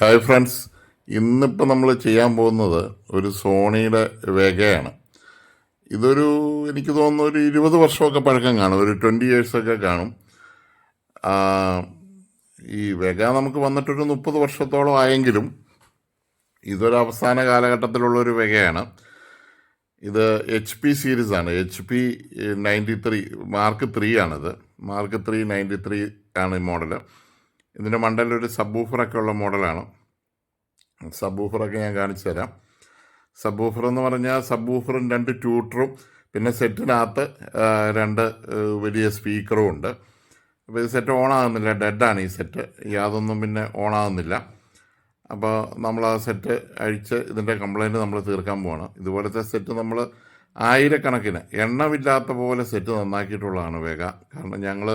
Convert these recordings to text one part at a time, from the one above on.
Hi friends ഇന്നിപ്പോൾ നമ്മൾ ചെയ്യാൻ പോകുന്നത് ഒരു സോണിയുടെ വേഗയാണ് ഇതൊരു എനിക്ക് തോന്നുന്നു ഒരു ഇരുപത് വർഷമൊക്കെ പഴക്കം കാണും ഒരു ട്വന്റി ഇയേഴ്സൊക്കെ കാണും. ഈ വേഗ നമുക്ക് വന്നിട്ടൊരു മുപ്പത് വർഷത്തോളം ആയെങ്കിലും ഇതൊരു അവസാന കാലഘട്ടത്തിലുള്ള ഒരു വേഗയാണ് ഇത് എച്ച് പി സീരീസ് ആണ്. H P ninety three mark three ആണിത്. മാർക്ക് ത്രീ നയന്റി ത്രീ ആണ് ഈ മോഡൽ ഇതിന്റെ മണ്ടയിൽ ഒരു സബ്ബൂഫറൊക്കെ ഉള്ള മോഡലാണ്. സബ്ബൂഫറൊക്കെ ഞാൻ കാണിച്ചു തരാം. സബ്ബൂഫർ എന്ന് പറഞ്ഞാൽ സബ്ബൂഫറും രണ്ട് ട്യൂട്ടറും പിന്നെ സെറ്റിനകത്ത് രണ്ട് വലിയ സ്പീക്കറും ഉണ്ട്. അപ്പോൾ ഈ സെറ്റ് ഓൺ ആകുന്നില്ല ഡെഡാണ് ഈ സെറ്റ്. യാതൊന്നും പിന്നെ ഓൺ ആകുന്നില്ല അപ്പോൾ നമ്മൾ ആ സെറ്റ് അഴിച്ച് ഇതിന്റെ കംപ്ലൈന്റ് നമ്മൾ തീർക്കാൻ പോവാണ്. ഇതുപോലത്തെ സെറ്റ് നമ്മൾ ആയിരക്കണക്കിന് എണ്ണമില്ലാത്ത പോലെ സെറ്റ് നന്നാക്കിയിട്ടുള്ളതാണ് വേഗ. കാരണം ഞങ്ങൾ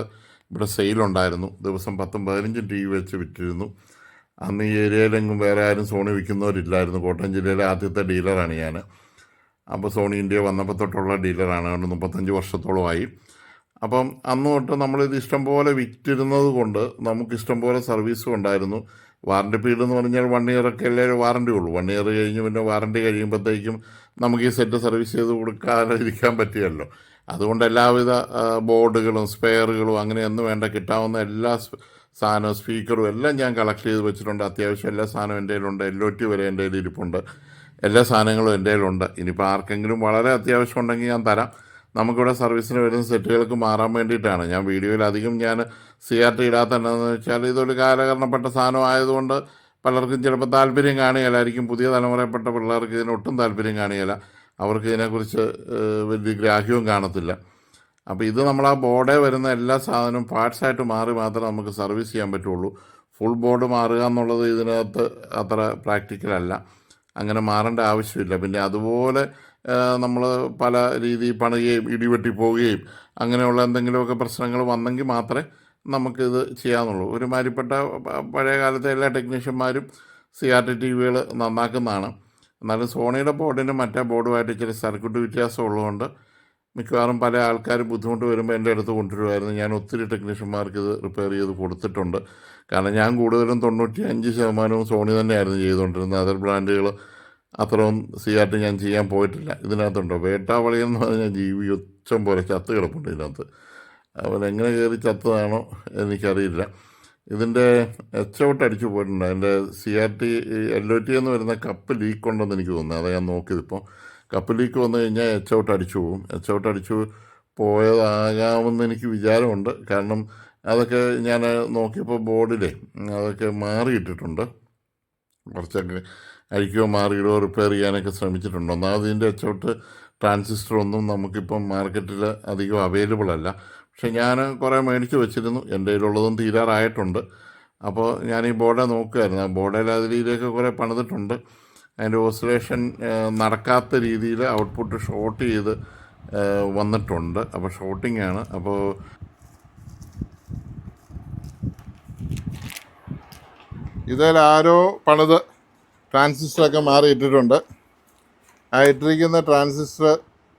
ഇവിടെ സെയിലുണ്ടായിരുന്നു. ദിവസം പത്തും പതിനഞ്ചും ടി വി വെച്ച് വിറ്റിരുന്നു. അന്ന് ഈ ഏരിയയിലെങ്ങും വേറെ ആരും സോണി വിൽക്കുന്നവരില്ലായിരുന്നു. കോട്ടയം ജില്ലയിലെ ആദ്യത്തെ ഡീലറാണ് ഞാൻ അപ്പോൾ സോണി ഇന്ത്യ വന്നപ്പോൾ തൊട്ടുള്ള ഡീലറാണ്. അതുകൊണ്ട് മുപ്പത്തഞ്ച് വർഷത്തോളമായി. അപ്പം അന്ന് തൊട്ട് നമ്മളിത് ഇഷ്ടം പോലെ വിറ്റിരുന്നത് കൊണ്ട് നമുക്ക് ഇഷ്ടം പോലെ സർവീസും ഉണ്ടായിരുന്നു. വാറണ്ടി പീരീഡ് എന്ന് പറഞ്ഞാൽ വൺ ഇയറൊക്കെ അല്ലേ വാറണ്ടി ഉള്ളൂ. വൺ ഇയർ കഴിഞ്ഞ് പിന്നെ വാറണ്ടി കഴിയുമ്പോഴത്തേക്കും നമുക്ക് ഈ സെറ്റ് സർവീസ് ചെയ്ത് കൊടുക്കാതെ ഇരിക്കാൻ പറ്റിയല്ലോ. അതുകൊണ്ട് എല്ലാവിധ ബോർഡുകളും സ്പെയറുകളും അങ്ങനെ എന്ന് വേണ്ട. കിട്ടാവുന്ന എല്ലാ സാധനവും സ്പീക്കറും എല്ലാം ഞാൻ കളക്ട് ചെയ്ത് വെച്ചിട്ടുണ്ട്. അത്യാവശ്യം എല്ലാ സാധനവും എന്റെ കയ്യിലുണ്ട്. എൽ ഒ ടി വരെ എന്റെ കയ്യിൽ ഇരിപ്പുണ്ട്. എല്ലാ സാധനങ്ങളും എന്റെ കയ്യിലുണ്ട്. ഇനിയിപ്പോൾ ആർക്കെങ്കിലും വളരെ അത്യാവശ്യം ഉണ്ടെങ്കിൽ ഞാൻ തരാം. നമുക്കിവിടെ സർവീസിന് വരുന്ന സെറ്റുകൾക്ക് മാറാൻ വേണ്ടിയിട്ടാണ്. ഞാൻ വീഡിയോയിൽ അധികം ഞാൻ സി ആർ ടി ഇടാത്ത എന്താണെന്ന് വെച്ചാൽ ഇതൊരു കാലകരണപ്പെട്ട സാധനം ആയതുകൊണ്ട് പലർക്കും ചിലപ്പോൾ താല്പര്യം കാണുകയില്ലായിരിക്കും പുതിയ തലമുറയിൽപ്പെട്ട പിള്ളേർക്ക് ഇതിന് ഒട്ടും താല്പര്യം കാണുകയില്ല. അവർക്ക് ഇതിനെക്കുറിച്ച് വലിയ ഗ്രാഹ്യവും കാണത്തില്ല. അപ്പോൾ ഇത് നമ്മൾ ആ ബോർഡേ വരുന്ന എല്ലാ സാധനവും പാർട്സായിട്ട് മാറി മാത്രമേ നമുക്ക് സർവീസ് ചെയ്യാൻ പറ്റുള്ളൂ. ഫുൾ ബോർഡ് മാറുക എന്നുള്ളത് ഇതിനകത്ത് അത്ര പ്രാക്ടിക്കലല്ല അങ്ങനെ മാറേണ്ട ആവശ്യമില്ല. പിന്നെ അതുപോലെ നമ്മൾ പല രീതിയിൽ പണിയുകയും ഇടിവെട്ടി പോവുകയും അങ്ങനെയുള്ള എന്തെങ്കിലുമൊക്കെ പ്രശ്നങ്ങൾ വന്നെങ്കിൽ മാത്രമേ നമുക്കിത് ചെയ്യാവുന്നുള്ളൂ ഒരുമാതിരിപ്പെട്ട പഴയ കാലത്തെ എല്ലാ ടെക്നീഷ്യന്മാരും സി ആർ ടി ടി വികൾ നന്നാക്കുന്നതാണ്. എന്നാലും സോണിയുടെ ബോർഡിന് മറ്റേ ബോർഡുമായിട്ട് ഇച്ചിരി സർക്യൂട്ട് വ്യത്യാസം ഉള്ളതുകൊണ്ട് മിക്കവാറും പല ആൾക്കാരും ബുദ്ധിമുട്ട് വരുമ്പോൾ എന്റെ അടുത്ത് കൊണ്ടുവരുമായിരുന്നു. ഞാൻ ഒത്തിരി ടെക്നീഷ്യന്മാർക്ക് ഇത് റിപ്പയർ ചെയ്ത് കൊടുത്തിട്ടുണ്ട്. കാരണം ഞാൻ കൂടുതലും തൊണ്ണൂറ്റി അഞ്ച് ശതമാനവും സോണി തന്നെയായിരുന്നു ചെയ്തുകൊണ്ടിരുന്നത്. അതർ ബ്രാൻഡുകൾ അത്രയും സി ആർ ടി ഞാൻ ചെയ്യാൻ പോയിട്ടില്ല. ഇതിനകത്തുണ്ടോ? വേട്ടാവളി എന്ന് പറഞ്ഞാൽ ജീവി ഉച്ചം പോലെ ചത്ത് കിടപ്പുണ്ട് ഇതിനകത്ത്. അവരെങ്ങനെ കയറി ചത്തതാണോ എനിക്കറിയില്ല. ഇതിന്റെ എച്ച് ഔട്ട് അടിച്ചു പോയിട്ടുണ്ട്? അതിന്റെ C R T L O T എന്ന് വരുന്ന കപ്പ് ലീക്ക് ഉണ്ടെന്ന് എനിക്ക് തോന്നുന്നു. അതാ ഞാൻ നോക്കിയതിപ്പോൾ കപ്പ് ലീക്ക് വന്നു കഴിഞ്ഞാൽ എച്ച് ഔട്ട് അടിച്ചു പോകും. എച്ച് ഔട്ട് അടിച്ചു പോയതാകാമെന്ന് എനിക്ക് വിചാരമുണ്ട്. കാരണം അതൊക്കെ ഞാൻ നോക്കിയപ്പോൾ ബോർഡിലെ അതൊക്കെ മാറിയിട്ടിട്ടുണ്ട്. കുറച്ചൊക്കെ അഴിക്കുകയോ മാറിയിടുകയോ റിപ്പയർ ചെയ്യാനൊക്കെ ശ്രമിച്ചിട്ടുണ്ട്. ഒന്നാമത് ഇതിന്റെ എച്ച് ഔട്ട് ട്രാൻസിസ്റ്റർ ഒന്നും നമുക്കിപ്പം മാർക്കറ്റിൽ അധികം അവൈലബിൾ അല്ല. പക്ഷെ ഞാൻ കുറേ മേടിച്ച് വെച്ചിരുന്നു. എന്റെ കയ്യിലുള്ളതും തീരാറായിട്ടുണ്ട്. അപ്പോൾ ഞാൻ ഈ ബോർഡെ നോക്കുമായിരുന്നു ആ ബോർഡേൽ രീതിയിലൊക്കെ കുറേ പണിതിട്ടുണ്ട്. അതിന്റെ ഓസിലേഷൻ നടക്കാത്ത രീതിയിൽ ഔട്ട്പുട്ട് ഷോർട്ട് ചെയ്ത് വന്നിട്ടുണ്ട്. അപ്പോൾ ഷോർട്ടിംഗ് ആണ് അപ്പോൾ ഇതിൽ ആരോ പണിത് ട്രാൻസിസ്റ്ററൊക്കെ മാറി ഇട്ടിട്ടുണ്ട് ആ ഇട്ടിരിക്കുന്ന ട്രാൻസിസ്റ്റർ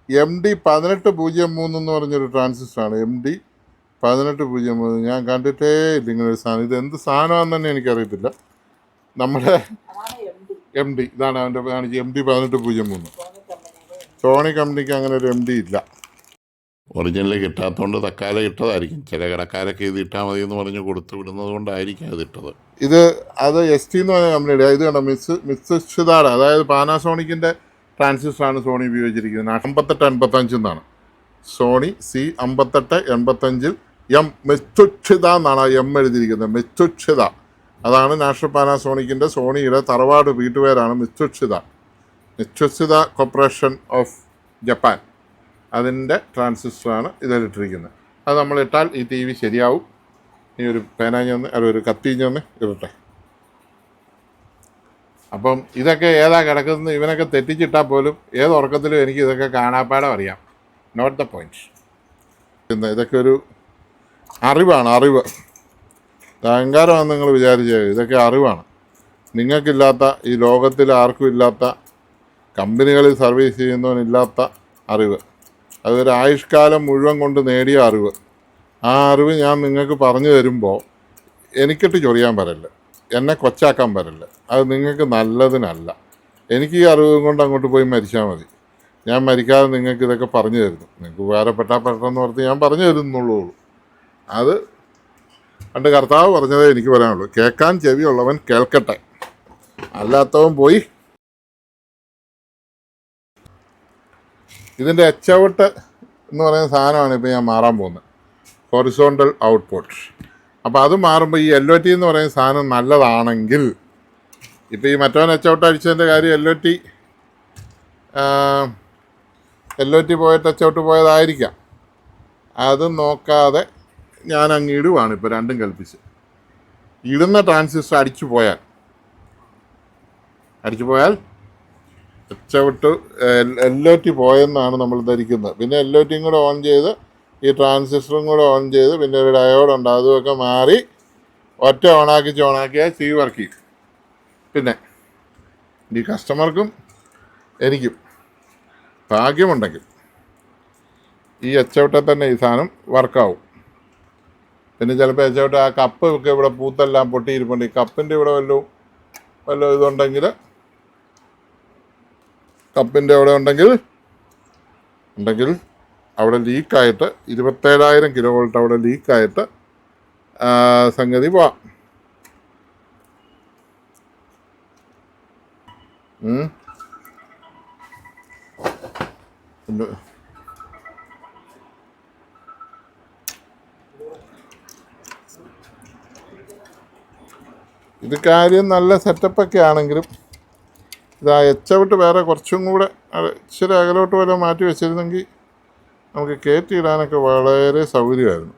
എം ഡി പതിനെട്ട് പൂജ്യം മൂന്ന് എന്ന് പറഞ്ഞൊരു ട്രാൻസിസ്റ്ററാണ് എം ഡി പതിനെട്ട് പൂജ്യം മൂന്ന്. ഞാൻ കണ്ടിട്ടേ ഇല്ല ഇങ്ങനെ ഒരു സാധനം. ഇത് എന്ത് സാധനമാണെന്ന് തന്നെ എനിക്കറിയത്തില്ല. നമ്മുടെ എം ഡി ഇതാണ് അവന്റെ കാണിച്ച് എം ഡി പതിനെട്ട് പൂജ്യം മൂന്ന്. സോണി കമ്പനിക്ക് അങ്ങനെ ഒരു എം ഡി ഇല്ല. ഒറിജിനൽ കിട്ടാത്തതുകൊണ്ട് തക്കാലം ഇട്ടതായിരിക്കും. ചില കടക്കാരൊക്കെ ഇത് ഇട്ടാൽ മതി എന്ന് പറഞ്ഞ് കൊടുത്തു വിടുന്നത് കൊണ്ടായിരിക്കും അത് ഇട്ടത്. ഇത് അത് എസ് ടി എന്ന് പറഞ്ഞ കമ്പനിയുടെ ഇത് കണ്ട? മിസ് മിസ് അതായത് പാനാസോണിക്കിന്റെ ട്രാൻസിസ്റ്ററാണ് സോണി ഉപയോഗിച്ചിരിക്കുന്നത്. അമ്പത്തെട്ട് എൺപത്തഞ്ച് എന്നാണ്. സോണി സി അമ്പത്തെട്ട് എൺപത്തഞ്ചിൽ എം. മെച്ചുക്ഷിത എന്നാണ് ആ എം എഴുതിയിരിക്കുന്നത്. മെച്ചുക്ഷിത അതാണ് നാഷണൽ പാനാസോണിക്കിന്റെ സോണിയുടെ തറവാട് വീട്ടുപേരാണ് Matsushita Matsushita corporation of Japan. അതിന്റെ ട്രാൻസിസ്റ്ററാണ് ഇതിലിട്ടിരിക്കുന്നത്. അത് നമ്മളിട്ടാൽ ഈ ടി വി ശരിയാവും. ഈ ഒരു പേനാഞ്ഞൊന്ന് അല്ല ഒരു കത്തിഞ്ഞൊന്ന് ഇടട്ടെ. അപ്പം ഇതൊക്കെ ഏതാ കിടക്കുന്നത് ഇവനൊക്കെ തെറ്റിച്ചിട്ടാൽ പോലും ഏത് ഉറക്കത്തിലും എനിക്ക് ഇതൊക്കെ കാണാപ്പാടം അറിയാം. നോട്ട് ദ പോയിന്റ് പിന്നെ ഇതൊക്കെ ഒരു അറിവാണ് അറിവ്. അഹങ്കാരമാണ് നിങ്ങൾ വിചാരിച്ചത് ഇതൊക്കെ അറിവാണ്. നിങ്ങൾക്കില്ലാത്ത ഈ ലോകത്തിൽ ആർക്കും ഇല്ലാത്ത കമ്പനികളിൽ സർവീസ് ചെയ്യുന്നവനില്ലാത്ത അറിവ്. അതൊരു ആയുഷ്കാലം മുഴുവൻ കൊണ്ട് നേടിയ അറിവ്. ആ അറിവ് ഞാൻ നിങ്ങൾക്ക് പറഞ്ഞു തരുമ്പോൾ എനിക്കിട്ട് ചൊറിയാൻ പറയില്ല? എന്നെ കൊച്ചാക്കാൻ പറ്റില്ല. അത് നിങ്ങൾക്ക് നല്ലതിനല്ല. എനിക്ക് ഈ അറിവും കൊണ്ട് അങ്ങോട്ട് പോയി മരിച്ചാൽ മതി. ഞാൻ മരിക്കാതെ നിങ്ങൾക്ക് ഇതൊക്കെ പറഞ്ഞു തരുന്നു. നിങ്ങൾക്ക് ഉപകാരപ്പെട്ടാൽ പെട്ടെന്ന് പറഞ്ഞ് ഞാൻ പറഞ്ഞു തരുന്നുള്ളൂ അത് പണ്ട് കർത്താവ് പറഞ്ഞതേ എനിക്ക് പറയാനുള്ളൂ. കേൾക്കാൻ ചെവിയുള്ളവൻ കേൾക്കട്ടെ. അല്ലാത്തവൻ പോയി. ഇതിന്റെ എച്ചവിട്ട് എന്ന് പറയുന്ന സാധനമാണ് ഇപ്പോൾ ഞാൻ മാറാൻ പോകുന്നത്. Horizontal output. അപ്പോൾ അത് മാറുമ്പോൾ ഈ ഒ ടി എന്ന് പറയുന്ന സാധനം നല്ലതാണെങ്കിൽ ഇപ്പോൾ ഈ മറ്റവൻ എച്ചൗട്ട് അടിച്ചതിന്റെ കാര്യം ഒ ടി ഒ ടി പോയിട്ട് എച്ചൗട്ട് പോയതായിരിക്കാം. അത് നോക്കാതെ ഞാൻ അങ്ങ് ഇടുവാണ് ഇപ്പോൾ രണ്ടും കൽപ്പിച്ച്. ഇടുന്ന ട്രാൻസിസ്റ്റർ അടിച്ചു പോയാൽ അടിച്ചു പോയാൽ ടച്ചൗട്ട് ഒ ടി പോയെന്നാണ് നമ്മൾ ധരിക്കുന്നത്. പിന്നെ ഒ ടിയും കൂടെ ഓൺ ചെയ്ത് ഈ ട്രാൻസിസ്റ്ററും കൂടെ ഓൺ ചെയ്ത് പിന്നെ ഒരു ഡയോഡ് ഉണ്ട്. അതുമൊക്കെ മാറി ഒറ്റ ഓണാക്കി ഓണാക്കിയാൽ സി വർക്ക് ചെയ്യും. പിന്നെ ഈ കസ്റ്റമർക്കും എനിക്കും ഭാഗ്യമുണ്ടെങ്കിൽ ഈ എച്ചവട്ടെ തന്നെ ഈ സാധനം വർക്കാവും പിന്നെ ചിലപ്പോൾ എച്ചവട്ടെ ആ കപ്പ് ഒക്കെ ഇവിടെ പൂത്തെല്ലാം പൊട്ടിയിരിപ്പുണ്ട്. ഈ കപ്പിന്റെ ഇവിടെ വല്ലതും വല്ല ഇതുണ്ടെങ്കിൽ കപ്പിന്റെ അവിടെ ഉണ്ടെങ്കിൽ ഉണ്ടെങ്കിൽ അവിടെ ലീക്കായിട്ട് ഇരുപത്തേഴായിരം കിലോ വോൾട്ട് അവിടെ ലീക്കായിട്ട് സംഗതി പോവാം. ഇത് കാര്യം നല്ല സെറ്റപ്പൊക്കെ ആണെങ്കിലും ഇതാ എച്ചവിട്ട് വേറെ കുറച്ചും കൂടെ ഇച്ചിരി അകലോട്ട് വല്ല മാറ്റി വെച്ചിരുന്നെങ്കിൽ നമുക്ക് കയറ്റിയിടാനൊക്കെ വളരെ സൗകര്യമായിരുന്നു.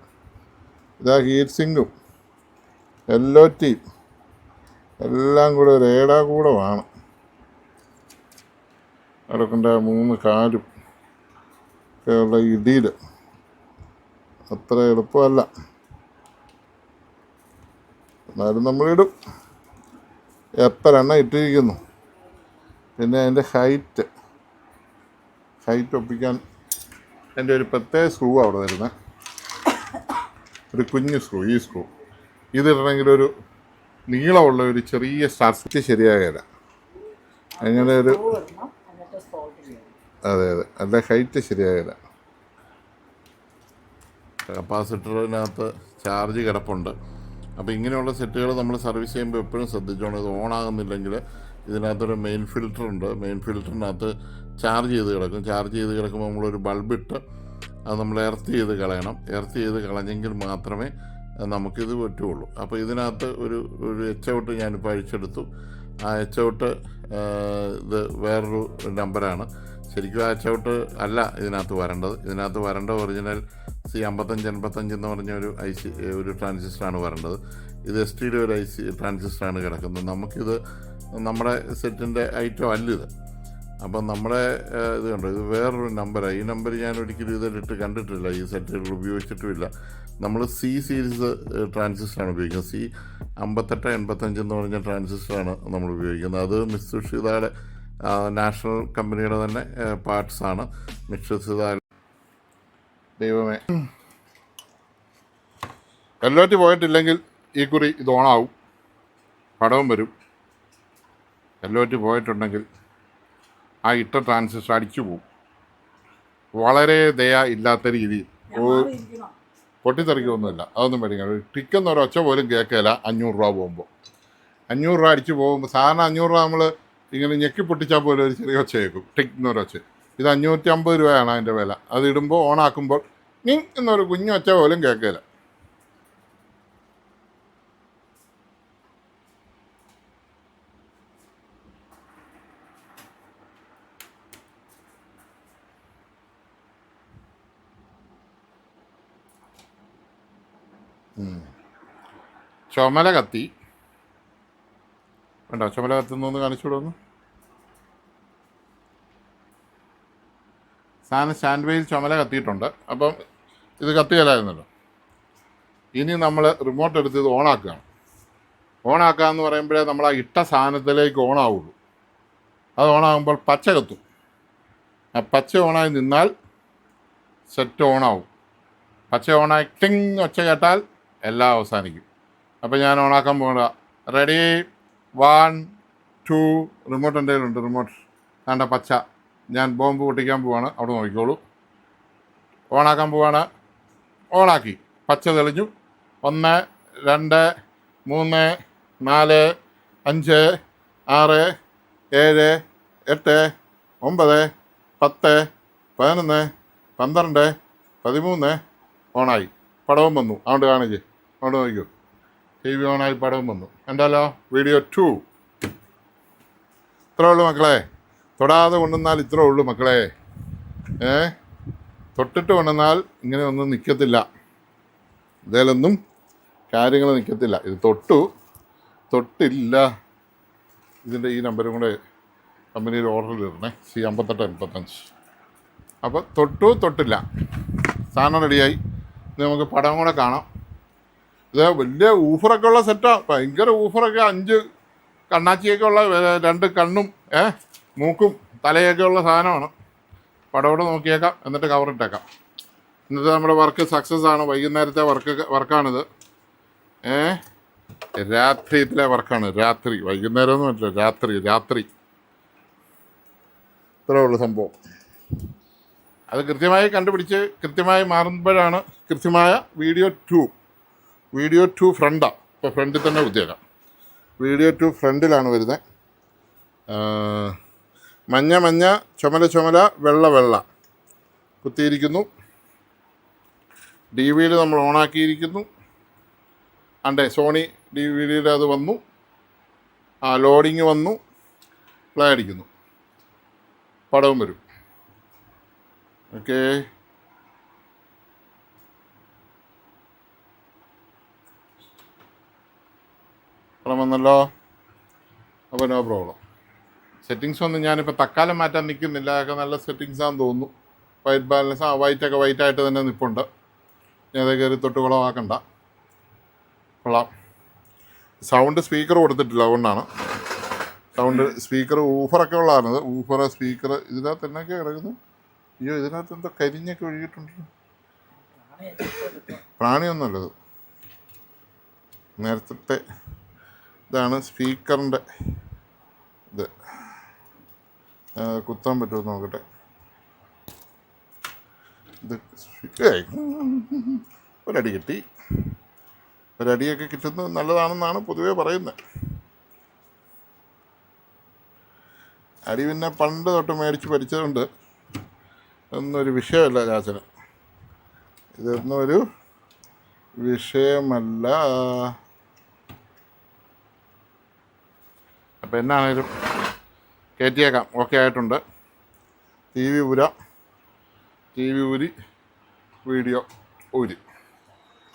ഇതാ ഹീറ്റ് സിങ്കും എല്ലോ ടീം എല്ലാം കൂടെ ഒരു ഏടാ കൂടെ വേണം അടക്കണ്ട മൂന്ന് കാലും ഒക്കെയുള്ള ഇടിയിൽ അത്ര എളുപ്പമല്ല. എന്നാലും നമ്മളിടും. എത്ര എണ്ണ ഇട്ടിരിക്കുന്നു? പിന്നെ അതിന്റെ ഹൈറ്റ് ഹൈറ്റ് ഒപ്പിക്കാൻ എന്റെ ഒരു പ്രത്യേക സ്ക്രൂ അവിടെ വരുന്നത് ഒരു കുഞ്ഞു സ്ക്രൂ ഈ സ്ക്രൂ ഇതിടണമെങ്കിൽ ഒരു നീളമുള്ള ഒരു ചെറിയ സ്റ്റാർട്ട് ശരിയാകില്ല അങ്ങനെ ഒരു അതെ അതെ. അല്ല ഹൈറ്റ് ശരിയാകില്ല കപ്പാസിറ്ററിനകത്ത് ചാർജ് കിടപ്പുണ്ട്. അപ്പോൾ ഇങ്ങനെയുള്ള സെറ്റുകൾ നമ്മൾ സർവീസ് ചെയ്യുമ്പോൾ എപ്പോഴും ശ്രദ്ധിച്ചോണം. ഇത് ഓൺ ആകുന്നില്ലെങ്കിൽ ഇതിനകത്തൊരു മെയിൻ ഫിൽറ്റർ ഉണ്ട്. മെയിൻ ഫിൽറ്ററിനകത്ത് ചാർജ് ചെയ്ത് കിടക്കും. ചാർജ് ചെയ്ത് കിടക്കുമ്പോൾ നമ്മളൊരു ബൾബിട്ട് അത് നമ്മൾ എർത്ത് ചെയ്ത് കളയണം. എർത്ത് ചെയ്ത് കളഞ്ഞെങ്കിൽ മാത്രമേ നമുക്കിത് പറ്റുള്ളൂ. അപ്പോൾ ഇതിനകത്ത് ഒരു ഒരു എച്ച് ഔട്ട് ഞാനിപ്പോൾ അഴിച്ചെടുത്തു. ആ എച്ച് ഔട്ട് ഇത് വേറൊരു നമ്പറാണ്. ശരിക്കും ആ എച്ച് ഔട്ട് അല്ല ഇതിനകത്ത് വരേണ്ടത്. ഇതിനകത്ത് വരേണ്ട ഒറിജിനൽ സി അമ്പത്തഞ്ച് എൺപത്തഞ്ച് എന്ന് പറഞ്ഞ ഒരു ഐ സി ഒരു ട്രാൻസിസ്റ്ററാണ് വരേണ്ടത്. ഇത് എസ് ടിയുടെ ഒരു ഐ സി ട്രാൻസിസ്റ്ററാണ് കിടക്കുന്നത്. നമുക്കിത് നമ്മുടെ സെറ്റിന്റെ ഐറ്റം അല്ല ഇത്. അപ്പം നമ്മുടെ ഇത് കണ്ടോ? ഇത് വേറൊരു നമ്പറാണ് ഈ നമ്പർ ഞാൻ ഒരിക്കലും ഇതിലിട്ട് കണ്ടിട്ടില്ല. ഈ സെറ്റുകൾ ഉപയോഗിച്ചിട്ടുമില്ല. നമ്മൾ സി സീരീസ് ട്രാൻസിസ്റ്ററാണ് ഉപയോഗിക്കുന്നത്. സി അമ്പത്തെട്ട് എൺപത്തഞ്ച് എന്ന് പറഞ്ഞ ട്രാൻസിസ്റ്ററാണ് നമ്മൾ ഉപയോഗിക്കുന്നത്. അത് മിസ്സുഷിതയുടെ നാഷണൽ കമ്പനിയുടെ തന്നെ പാർട്സ് ആണ്. മിസ്സുഷിത ദൈവമേ. എല്ലോറ്റ് പോയിട്ടില്ലെങ്കിൽ ഈ കുറി ഇത് ഓണാവും പടവും വരും. എല്ലോറ്റ് പോയിട്ടുണ്ടെങ്കിൽ ആ ഇട്ട ട്രാൻസിസ്റ്റർ അടിച്ചു പോകും വളരെ ദയ ഇല്ലാത്ത രീതിയിൽ. പൊട്ടിത്തെറിക്കൊന്നുമില്ല. അതൊന്നും പേടിക്കണം ടിക്കുന്ന ഒരൊച്ച പോലും കേൾക്കില്ല അഞ്ഞൂറ് രൂപ പോകുമ്പോൾ അഞ്ഞൂറ് രൂപ അടിച്ച് പോകുമ്പോൾ സാധാരണ അഞ്ഞൂറ് രൂപ നമ്മൾ ഇങ്ങനെ ഞെക്കി പൊട്ടിച്ചാൽ പോലും ഒരു ചെറിയ ഒച്ച കേൾക്കും ടിക് എന്നൊരൊച്ച ഇത് അഞ്ഞൂറ്റി അമ്പത് രൂപയാണ് അതിന്റെ വില. അത് ഇടുമ്പോൾ ഓണാക്കുമ്പോൾ നിങ്ങൾ എന്നൊരു കുഞ്ഞു ഒച്ച പോലും കേൾക്കില്ല ചുമല കത്തി. വേണ്ട ചുമല കത്തുന്നൊന്ന് കാണിച്ചു കൊടുക്കുന്നു. സാധനം സ്റ്റാൻഡ് ബൈയിൽ ചുമല കത്തിയിട്ടുണ്ട്. അപ്പം ഇത് കത്തിയല്ലായിരുന്നല്ലോ. ഇനി നമ്മൾ റിമോട്ട് എടുത്ത് ഇത് ഓണാക്കുകയാണ്. ഓണാക്കുക എന്ന് പറയുമ്പോഴേ നമ്മൾ ആ ഇട്ട സാധനത്തിലേക്ക് ഓണാവുള്ളൂ. അത് ഓണാകുമ്പോൾ പച്ച കത്തും. ആ പച്ച ഓണായി നിന്നാൽ സെറ്റ് ഓണാവും. പച്ച ഓണായി ടിങ് ഒച്ച കേട്ടാൽ എല്ലാം അവസാനിക്കും. അപ്പോൾ ഞാൻ ഓണാക്കാൻ പോകണ്ട റെഡി വൺ ടു റിമോട്ട് എന്റെ കയ്യിലുണ്ട്. റിമോട്ട് കണ്ട പച്ച. ഞാൻ ബോംബ് പൊട്ടിക്കാൻ പോവാണ്. അവിടെ നോക്കിക്കോളൂ. ഓണാക്കാൻ പോവാണ്. ഓണാക്കി. പച്ച തെളിഞ്ഞു. ഒന്ന് രണ്ട് മൂന്ന് നാല് അഞ്ച് ആറ് ഏഴ് എട്ട് ഒമ്പത് പത്ത് പതിനൊന്ന് പന്ത്രണ്ട് പതിമൂന്ന്. ഓണായി. പടവും വന്നു. അതുകൊണ്ട് കാണിച്ച് അവിടെ നോക്കൂ ടി വി ഓണായി പടം വന്നു. ഉണ്ടല്ലോ വീഡിയോ ടു ഇത്രേ ഉള്ളൂ മക്കളെ. തൊടാതെ കൊണ്ടുവന്നാൽ ഇത്രേ ഉള്ളൂ മക്കളെ. ഏ? തൊട്ടിട്ട് കൊണ്ടുവന്നാൽ ഇങ്ങനെ ഒന്നും നിൽക്കത്തില്ല ഇതിലൊന്നും കാര്യങ്ങൾ നിൽക്കത്തില്ല ഇത് തൊട്ടു. തൊട്ടില്ല. ഇതിന്റെ ഈ നമ്പരും കൂടെ കമ്പനിയിൽ ഓർഡർ ഇടണേ. സി അമ്പത്തെട്ട് എൺപത്തഞ്ച്. അപ്പോൾ തൊട്ടു തൊട്ടില്ല. സാധനം റെഡിയായി നമുക്ക് പടം കൂടെ കാണാം. ഇത് വലിയ ഊഫറൊക്കെ ഉള്ള സെറ്റാണ് ഭയങ്കര ഊഫറൊക്കെ. അഞ്ച് കണ്ണാച്ചിയൊക്കെ ഉള്ള രണ്ട് കണ്ണും ഏ മൂക്കും തലയൊക്കെ ഉള്ള സാധനമാണ്. പടവിടെ നോക്കിയേക്കാം. എന്നിട്ട് കവറിട്ടേക്കാം ഇന്നത്തെ നമ്മുടെ വർക്ക് സക്സസ് ആണ്. വൈകുന്നേരത്തെ വർക്ക് വർക്കാണിത് ഏ രാത്രിയിലെ വർക്കാണ് രാത്രി. വൈകുന്നേരം ഒന്നും പറ്റില്ല രാത്രി രാത്രി. ഇത്രേ ഉള്ളൂ സംഭവം. അത് കൃത്യമായി കണ്ടുപിടിച്ച് കൃത്യമായി മാറുമ്പോഴാണ് കൃത്യമായ വീഡിയോ ടു വീഡിയോ ടു ഫ്രണ്ടാണ് ഇപ്പോൾ ഫ്രണ്ടിൽ തന്നെ കുത്തിയേക്കാം. വീഡിയോ ടു ഫ്രണ്ടിലാണ് വരുന്നത് മഞ്ഞ മഞ്ഞ ചുമല ചുമല വെള്ള വെള്ള. കുത്തിയിരിക്കുന്നു. ഡി വിയിൽ നമ്മൾ ഓണാക്കിയിരിക്കുന്നു അണ്ടേ സോണി ഡി വിയുടെ അത് വന്നു. ആ ലോഡിങ് വന്നു. പ്ലേ അടിക്കുന്നു. പടവും വരും. ഓക്കേ വന്നല്ലോ അപ്പോൾ നോ പ്രോബ്ലം സെറ്റിങ്സ് ഒന്നും ഞാനിപ്പോൾ തക്കാലം മാറ്റാൻ നിൽക്കുന്നില്ല. അതൊക്കെ നല്ല സെറ്റിങ്സ് ആണെന്ന് തോന്നുന്നു. വൈറ്റ് ബാലൻസ് ആ വൈറ്റൊക്കെ വൈറ്റായിട്ട് തന്നെ നിൽപ്പുണ്ട് ഞാൻ അത് കയറി തൊട്ട് കുളമാക്കണ്ട. കൊള്ളാം. സൗണ്ട് സ്പീക്കർ കൊടുത്തിട്ടില്ല അതുകൊണ്ടാണ്. സൗണ്ട് സ്പീക്കർ ഊഫറൊക്കെ ഉള്ളതാണിത് ഊഫർ സ്പീക്കർ ഇതിനകത്ത് എന്നൊക്കെ ഇറങ്ങുന്നു അയ്യോ ഇതിനകത്ത് എന്തോ കരിഞ്ഞൊക്കെ ഒഴുകിയിട്ടുണ്ട്. പ്രാണിയൊന്നുമല്ലത് നേരത്തെ ഇതാണ് സ്പീക്കറിന്റെ ഇത്. കുത്താൻ പറ്റുമോ നോക്കട്ടെ. ഇത്. ഒരടി കിട്ടി. ഒരടിയൊക്കെ കിട്ടുന്നത് നല്ലതാണെന്നാണ് പൊതുവേ പറയുന്നത്. അടി പിന്നെ പണ്ട് തൊട്ട് മേടിച്ച് പഠിച്ചതുകൊണ്ട് ഒന്നൊരു വിഷയമല്ല ചാച്ചന് ഇതൊന്നും ഒരു വിഷയമല്ല. അപ്പം എന്നാണേലും കയറ്റിയേക്കാം. ഓക്കെ ആയിട്ടുണ്ട്. ടി വി ഉര ടി വി ഊരി വീഡിയോ ഊരി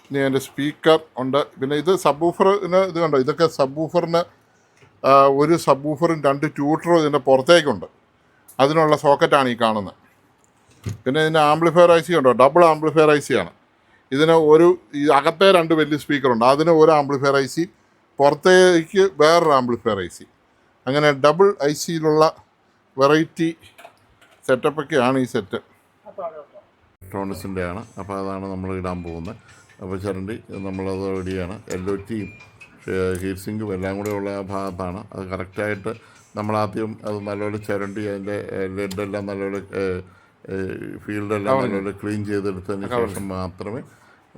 ഇനി അതിന്റെ സ്പീക്കർ ഉണ്ട്. പിന്നെ ഇത് സബ്ബൂഫറിന് ഇത് കണ്ടോ? ഇതൊക്കെ സബ്ബൂഫറിന് ഒരു സബ്ബൂഫറും രണ്ട് ട്യൂട്ടറും ഇതിന്റെ പുറത്തേക്കുണ്ട്. അതിനുള്ള സോക്കറ്റാണ് ഈ കാണുന്നത്. പിന്നെ ഇതിന്റെ ആംപ്ലിഫയർ ഐ സി ഉണ്ടോ ഡബിൾ ആംപ്ലിഫയർ ഐ സി ആണ്. ഇതിന് ഒരു ഈ അകത്തെ രണ്ട് വലിയ സ്പീക്കറുണ്ട്. അതിന് ഒരു ആംപ്ലിഫയർ ഐ സി പുറത്തേക്ക് വേറൊരു ആംപ്ലിഫയർ ഐ സി. അങ്ങനെ ഡബിൾ ഐ സിയിലുള്ള വെറൈറ്റി സെറ്റപ്പൊക്കെയാണ് ഈ സെറ്റ്. ടോണസിന്റെ ആണ് അപ്പോൾ അതാണ് നമ്മൾ ഇടാൻ പോകുന്നത്. അപ്പോൾ ചരണ്ടി നമ്മളത് റെഡിയാണ്. ഒ ടിയും ഹീറ്റ് സിങ്കും എല്ലാം കൂടെ ഉള്ള ആ ഭാഗത്താണ്. അത് കറക്റ്റായിട്ട് നമ്മളാദ്യം അത് നല്ലപോലെ ചരണ്ടി അതിന്റെ ലെഡെല്ലാം നല്ലപോലെ ഫീൽഡെല്ലാം നല്ലപോലെ ക്ലീൻ ചെയ്തെടുത്തതിന് ശേഷം മാത്രമേ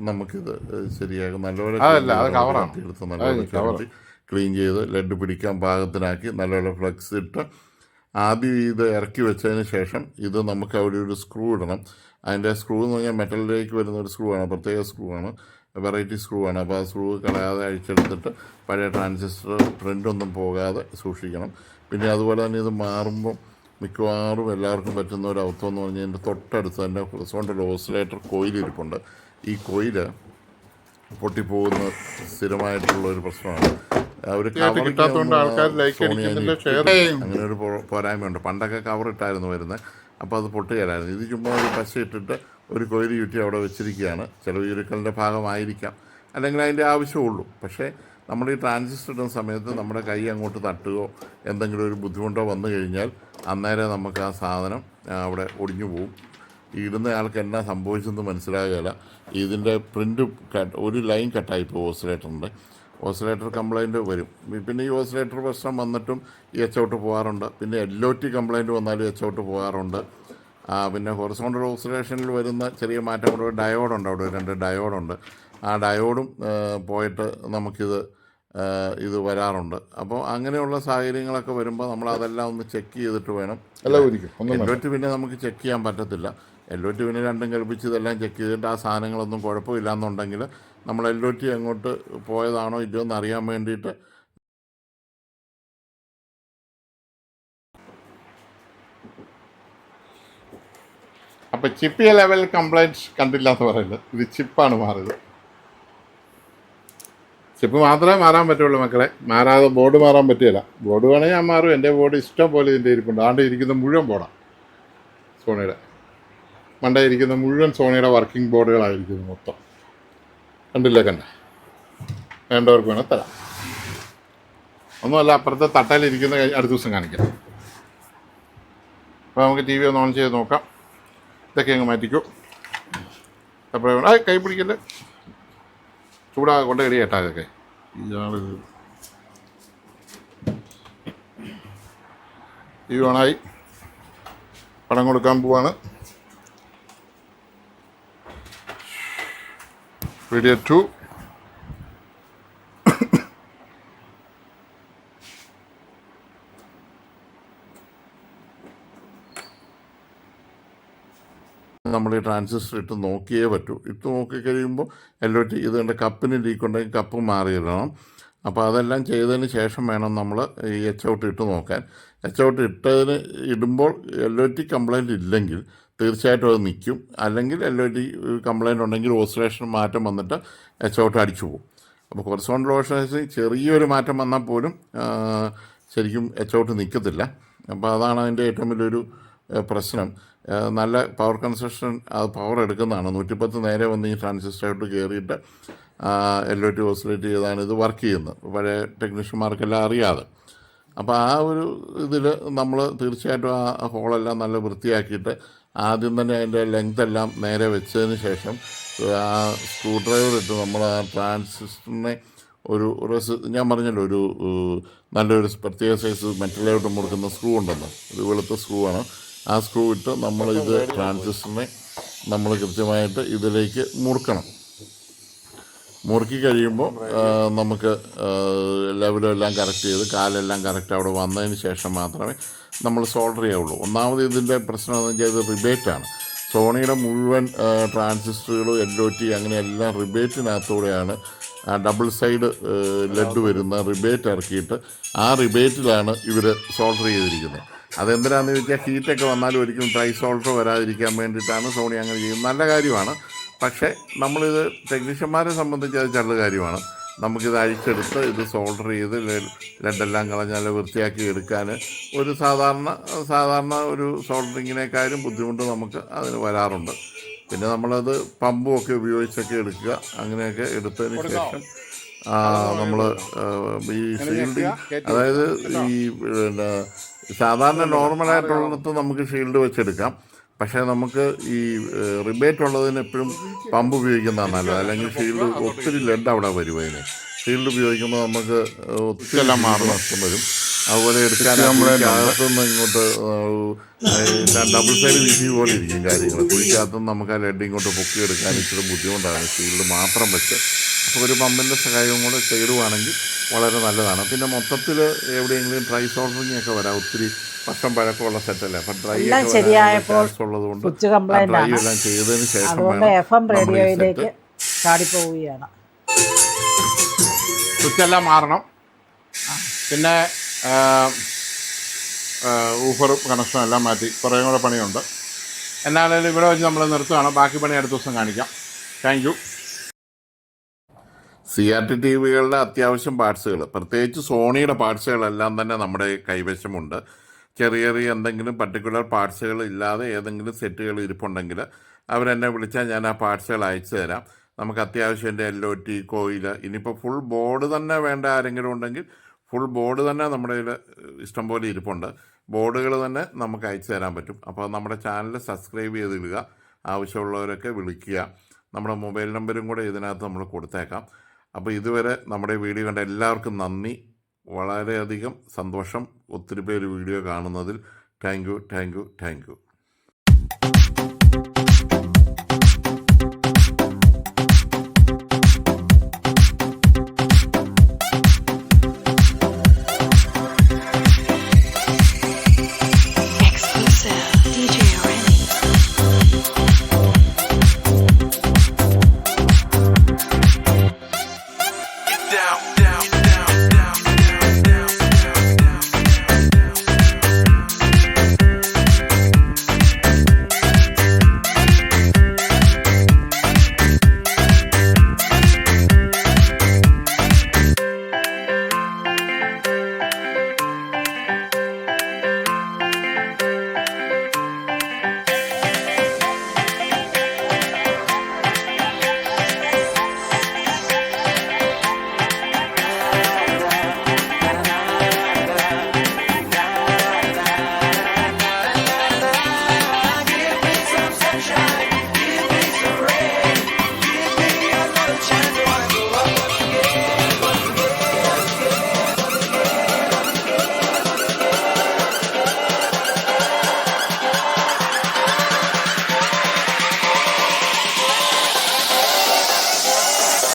നമുക്കിത് ശരിയാകും. നല്ലപോലെ. എടുത്ത് നല്ലപോലെ ചരണ്ടി ക്ലീൻ ചെയ്ത് ലെഡ് പിടിക്കാൻ പാകത്തിനാക്കി നല്ലപോലെ ഫ്ലക്സ് ഇട്ട് ആദ്യം ഇത് ഇറക്കി വെച്ചതിന് ശേഷം ഇത് നമുക്ക് അവിടെ ഒരു സ്ക്രൂ ഇടണം. അതിന്റെ സ്ക്രൂ എന്ന് പറഞ്ഞാൽ മെറ്റലിലേക്ക് വരുന്ന ഒരു സ്ക്രൂ ആണ് പ്രത്യേക സ്ക്രൂ ആണ് വെറൈറ്റി സ്ക്രൂ ആണ്. അപ്പോൾ ആ സ്ക്രൂ കളയാതെ അഴിച്ചെടുത്തിട്ട് പഴയ ട്രാൻസിസ്റ്റർ പ്രിന്റ് ഒന്നും പോകാതെ സൂക്ഷിക്കണം. പിന്നെ അതുപോലെ തന്നെ ഇത് മാറുമ്പം മിക്കവാറും എല്ലാവർക്കും പറ്റുന്ന ഒരു അവസ്ഥ എന്ന് പറഞ്ഞാൽ എന്റെ തൊട്ടടുത്ത് തന്നെ ഹൊറിസോണ്ടൽ ഓസിലേറ്റർ കോയിലിരിപ്പുണ്ട് ഈ കോയിൽ പൊട്ടിപ്പോകുന്ന സ്ഥിരമായിട്ടുള്ള ഒരു പ്രശ്നമാണ് ഒരു അങ്ങനെ ഒരു പോരായ്മയുണ്ട്. പണ്ടൊക്കെ കവർ ഇട്ടായിരുന്നു വരുന്നത്. അപ്പോൾ അത് പൊട്ടുകയില്ലായിരുന്നു. ഇത് ചുമ്മാ ഒരു പശ ഇട്ടിട്ട് ഒരു കൊയിൽ ചുറ്റി അവിടെ വെച്ചിരിക്കുകയാണ്. ചില ഉരുക്കലിന്റെ ഭാഗമായിരിക്കാം. അല്ലെങ്കിൽ അതിന്റെ ആവശ്യമുള്ളൂ. പക്ഷേ നമ്മൾ ഈ ട്രാൻസിസ്റ്റർ ഇടുന്ന സമയത്ത് നമ്മുടെ കൈ അങ്ങോട്ട് തട്ടുകയോ എന്തെങ്കിലും ഒരു ബുദ്ധിമുട്ടോ വന്നു കഴിഞ്ഞാൽ അന്നേരം നമുക്ക് ആ സാധനം അവിടെ ഒടിഞ്ഞു പോകും ഇടുന്ന ആൾക്ക് എന്നാ സംഭവിച്ചെന്ന് മനസ്സിലാകുകയില്ല ഇതിന്റെ പ്രിന്റ് കട്ട് ഒരു ലൈൻ കട്ടായി ഇപ്പോൾ ഓസിലേറ്ററിന്റെ ഓസിലേറ്റർ കംപ്ലൈന്റ് വരും. പിന്നെ ഈ ഓസിലേറ്റർ പ്രശ്നം വന്നിട്ടും ഈ എച്ച് ഔട്ട് പോകാറുണ്ട്. പിന്നെ എൽ ഒ ടി കംപ്ലൈന്റ് വന്നാലും എച്ച് ഔട്ട് പോകാറുണ്ട്. പിന്നെ ഹൊറിസോണ്ടൽ ഓസിലേഷനിൽ വരുന്ന ചെറിയ മാറ്റം കൂടെ ഡയോഡുണ്ട് അവിടെ രണ്ട് ഡയോഡുണ്ട് ആ ഡയോഡും പോയിട്ട് നമുക്കിത് ഇത് വരാറുണ്ട്. അപ്പോൾ അങ്ങനെയുള്ള സാഹചര്യങ്ങളൊക്കെ വരുമ്പോൾ നമ്മൾ അതെല്ലാം ഒന്ന് ചെക്ക് ചെയ്തിട്ട് വേണം. എല്ലാം ഒരിക്കും ഒന്നും എൽ വേണ്ട ഒ ടി പിന്നെ നമുക്ക് ചെക്ക് ചെയ്യാൻ പറ്റത്തില്ല. എൽ ഒ ടി രണ്ടും കൽപ്പിച്ച് ഇതെല്ലാം ചെക്ക് ചെയ്തിട്ട് ആ സാധനങ്ങളൊന്നും കുഴപ്പമില്ല എന്നുണ്ടെങ്കിൽ നമ്മൾ എൽ ഒ ടി അങ്ങോട്ട് പോയതാണോ ഇല്ലയോ എന്ന് അറിയാൻ വേണ്ടിയിട്ട് അപ്പം ചിപ്പിയ ലെവൽ കംപ്ലൈന്റ് കണ്ടില്ല എന്ന് പറയുന്നത്. ഇത് ചിപ്പാണ് മാറിയത്. ചിപ്പ് മാത്രമേ മാറാൻ പറ്റുള്ളൂ മക്കളെ. മാറാതെ ബോർഡ് മാറാൻ പറ്റില്ല. ബോർഡ് വേണമെങ്കിൽ ഞാൻ മാറും. എന്റെ ബോർഡ് ഇഷ്ടം പോലെ ഇതിന്റെ ഇരിപ്പുണ്ട്. ആണ്ട് ഇരിക്കുന്ന മുഴുവൻ ബോർഡാണ് സോണിയുടെ. മണ്ടേ ഇരിക്കുന്ന മുഴുവൻ സോണിയുടെ വർക്കിംഗ് ബോർഡുകളായിരിക്കും മൊത്തം. കണ്ടില്ല കണ്ടേ വേണ്ടവർക്ക് വേണം തരാം. ഒന്നുമല്ല അപ്പുറത്തെ തട്ടയിലിരിക്കുന്ന അടുത്ത ദിവസം കാണിക്കാം. അപ്പോൾ നമുക്ക് ടി വി ഒന്ന് ഓൺ ചെയ്ത് നോക്കാം. ഇതൊക്കെ അങ്ങ് മാറ്റിക്കൂ. അപ്പോൾ ആ കൈ പിടിക്കല്ലേ? ചൂടാ കൊണ്ട് കടി കേട്ടാ ഇതൊക്കെ. ടി വി ഓണായി. പണം കൊടുക്കാൻ പോവാണ്. വീഡിയോ ടു നമ്മൾ ഈ ട്രാൻസിസ്റ്റർ ഇട്ട് നോക്കിയേ പറ്റൂ. ഇട്ട് നോക്കി കഴിയുമ്പോൾ എൽ ഒ ടി ഇത് കണ്ട് കപ്പിന് ലീക്ക് ഉണ്ടെങ്കിൽ കപ്പ് മാറിയിടണം. അപ്പോൾ അതെല്ലാം ചെയ്തതിന് ശേഷം വേണം നമ്മൾ ഈ എച്ച് ഔട്ട് ഇട്ട് നോക്കാൻ. എച്ച് ഔട്ട് ഇട്ടതിന് ഇടുമ്പോൾ എല്ലോ ഒ ടി കംപ്ലൈന്റ് ഇല്ലെങ്കിൽ തീർച്ചയായിട്ടും അത് നിൽക്കും. അല്ലെങ്കിൽ ടി കംപ്ലയിന്റ് ഉണ്ടെങ്കിൽ ഓസിലേഷൻ മാറ്റം വന്നിട്ട് എച്ച് ഔട്ട് അടിച്ചു പോകും. അപ്പോൾ ഹൊറിസോണ്ടൽ ഓസിലേഷൻ ചെറിയൊരു മാറ്റം വന്നാൽ പോലും ശരിക്കും എച്ച് ഔട്ട് നിൽക്കത്തില്ല. അപ്പോൾ അതാണ് അതിന്റെ ഏറ്റവും വലിയൊരു പ്രശ്നം. നല്ല പവർ കൺസ്ട്രക്ഷൻ അത് പവർ എടുക്കുന്നതാണ്. നൂറ്റിപ്പത്ത് നേരെ വന്ന് ഈ ട്രാൻസിസ്റ്ററായിട്ട് കയറിയിട്ട് ഒ ടി ഓസിലേറ്റ് ചെയ്താണ് ഇത് വർക്ക് ചെയ്യുന്നത്. പഴയ ടെക്നീഷ്യന്മാർക്കെല്ലാം അറിയാതെ. അപ്പോൾ ആ ഒരു ഇതിൽ നമ്മൾ തീർച്ചയായിട്ടും ആ ഹോളെല്ലാം നല്ല വൃത്തിയാക്കിയിട്ട് ആദ്യം തന്നെ അതിന്റെ ലെങ്ത് എല്ലാം നേരെ വെച്ചതിന് ശേഷം ആ സ്ക്രൂ ഡ്രൈവർ ഇട്ട് നമ്മൾ ആ ട്രാൻസിസ്റ്ററിനെ ഒരു റെസ് ഞാൻ പറഞ്ഞല്ലോ ഒരു നല്ലൊരു പ്രത്യേക സൈസ് മെറ്റലായിട്ട് മുറുക്കുന്ന സ്ക്രൂ ഉണ്ടല്ലോ. ഒരു വെളുത്ത സ്ക്രൂ ആണ്. ആ സ്ക്രൂ ഇട്ട് നമ്മൾ ഇത് ട്രാൻസിസ്റ്ററിനെ നമ്മൾ കൃത്യമായിട്ട് ഇതിലേക്ക് മുറുക്കണം. മുറുക്കി കഴിയുമ്പോൾ നമുക്ക് ലെവലും എല്ലാം കറക്റ്റ് ചെയ്ത് കാലെല്ലാം കറക്റ്റ് അവിടെ വന്നതിന് ശേഷം മാത്രമേ നമ്മൾ സോൾഡർ ചെയ്യാവുള്ളൂ ഒന്നാമത് ഇതിന്റെ പ്രശ്നം എന്ന് വെച്ചാൽ ഇത് റിബേറ്റാണ് സോണിയുടെ മുഴുവൻ ആ, ട്രാൻസിസ്റ്ററുകളും എൽ ഒ ടി അങ്ങനെ എല്ലാം റിബേറ്റിനകത്തൂടെയാണ് ഡബിൾ സൈഡ് ലെഡ് വരുന്ന റിബേറ്റ് ഇറക്കിയിട്ട് ആ റിബേറ്റിലാണ് ഇവർ സോൾഡർ ചെയ്തിരിക്കുന്നത്. അതെന്തിനാണെന്ന് ചോദിച്ചാൽ ഹീറ്റൊക്കെ വന്നാലും ഒരിക്കലും ട്രൈ സോൾഡർ വരാതിരിക്കാൻ വേണ്ടിയിട്ടാണ് സോണി അങ്ങനെ ചെയ്യുന്നത്. നല്ല കാര്യമാണ്. പക്ഷേ നമ്മളിത് ടെക്നീഷ്യന്മാരെ സംബന്ധിച്ച് അത് ചള്ള കാര്യമാണ്. നമുക്കിത് അഴിച്ചെടുത്ത് ഇത് സോൾഡർ ചെയ്ത് രണ്ടെല്ലാം ലെഡെല്ലാം കളഞ്ഞാൽ വൃത്തിയാക്കി എടുക്കാൻ ഒരു സാധാരണ സാധാരണ ഒരു സോൾഡറിങ്ങിനേക്കാളും ബുദ്ധിമുട്ട് നമുക്ക് അതിന് വരാറുണ്ട്. പിന്നെ നമ്മളത് പമ്പും ഒക്കെ ഉപയോഗിച്ചൊക്കെ എടുക്കുക. അങ്ങനെയൊക്കെ എടുത്തതിന് ശേഷം നമ്മൾ ഈ ഷീൽഡിങ് അതായത് ഈ പിന്നെ സാധാരണ നോർമലായിട്ടുള്ളിടത്ത് നമുക്ക് ഷീൽഡ് വെച്ചെടുക്കാം. പക്ഷേ നമുക്ക് ഈ റിബേറ്റ് ഉള്ളതിന് എപ്പോഴും പമ്പ് ഉപയോഗിക്കുന്നതാണ് നല്ലത്. അല്ലെങ്കിൽ ഫീൽഡ് ഒത്തിരി ലെഡ് അവിടെ വരും അതിന്. ഷീൽഡ് ഉപയോഗിക്കുമ്പോൾ നമുക്ക് ഒത്തിരി എല്ലാം മാറുന്ന നഷ്ടം വരും. അതുപോലെ എടുക്കാൻ അകത്തുനിന്ന് ഇങ്ങോട്ട് ഡബിൾ സൈഡ് വിധി പോലെ ഇരിക്കും കാര്യങ്ങൾ. കുഴിക്കകത്തുനിന്ന് നമുക്ക് ആ ലെഡ് ഇങ്ങോട്ട് പൊക്കി എടുക്കാൻ ഇച്ചിരി ബുദ്ധിമുട്ടാണ്. ഷീൽഡ് മാത്രം വെച്ച്. അപ്പോൾ ഒരു പമ്പിന്റെ സഹായവും കൂടെ ചെയ്തുവാണെങ്കിൽ വളരെ നല്ലതാണ്. പിന്നെ മൊത്തത്തിൽ എവിടെയെങ്കിലും ഡ്രൈ സോൾഡറിങ് ഒക്കെ വരാം. ഒത്തിരി വർഷം പഴക്കമുള്ള സെറ്റല്ലേ അപ്പം ഡ്രൈ എല്ലാം ശരിയായപ്പോൾ ഉള്ളത് കൊണ്ട് സ്വിച്ച് കംപ്ലൈന്റ് ഡ്രൈ എല്ലാം ചെയ്തതിന് ശേഷം റേഡിയോയിലേക്ക് ചാടിപ്പോവുകയാണ്. സ്വിച്ചെല്ലാം മാറണം. പിന്നെ ഊഫർ കണക്ഷൻ എല്ലാം മാറ്റി. കുറേ കൂടെ പണിയുണ്ട്. എന്നാലും ഇവിടെ വെച്ച് നമ്മൾ നിർത്തുകയാണ്. ബാക്കി പണി അടുത്ത ദിവസം കാണിക്കാം. Thank you C R T T വികളുടെ അത്യാവശ്യം പാർട്സുകൾ പ്രത്യേകിച്ച് സോണിയുടെ പാർട്സുകളെല്ലാം തന്നെ നമ്മുടെ കൈവശമുണ്ട്. ചെറിയ ചെറിയ എന്തെങ്കിലും പർട്ടിക്കുലർ പാർട്സുകൾ ഇല്ലാതെ ഏതെങ്കിലും സെറ്റുകൾ ഇരിപ്പുണ്ടെങ്കിൽ അവരെന്നെ വിളിച്ചാൽ ഞാൻ ആ പാർട്സുകൾ അയച്ചു തരാം. നമുക്ക് അത്യാവശ്യം എന്റെ എൽ ഒ ടി കോയിൽ ഇനിയിപ്പോൾ ഫുൾ ബോർഡ് തന്നെ വേണ്ട ആരെങ്കിലും ഉണ്ടെങ്കിൽ ഫുൾ ബോർഡ് തന്നെ നമ്മുടെ ഇഷ്ടം പോലെ ഇരിപ്പുണ്ട്. ബോർഡുകൾ തന്നെ നമുക്ക് അയച്ചു തരാൻ പറ്റും. അപ്പോൾ നമ്മുടെ ചാനൽ സബ്സ്ക്രൈബ് ചെയ്തിടുക. ആവശ്യമുള്ളവരൊക്കെ വിളിക്കുക. നമ്മുടെ മൊബൈൽ നമ്പരും കൂടെ ഇതിനകത്ത് നമ്മൾ കൊടുത്തേക്കാം. അപ്പോൾ ഇതുവരെ നമ്മുടെ വീഡിയോ കണ്ട എല്ലാവർക്കും നന്ദി. വളരെയധികം സന്തോഷം. ഒത്തിരി പേര് വീഡിയോ കാണുന്നതിൽ. Thank you thank you thank you.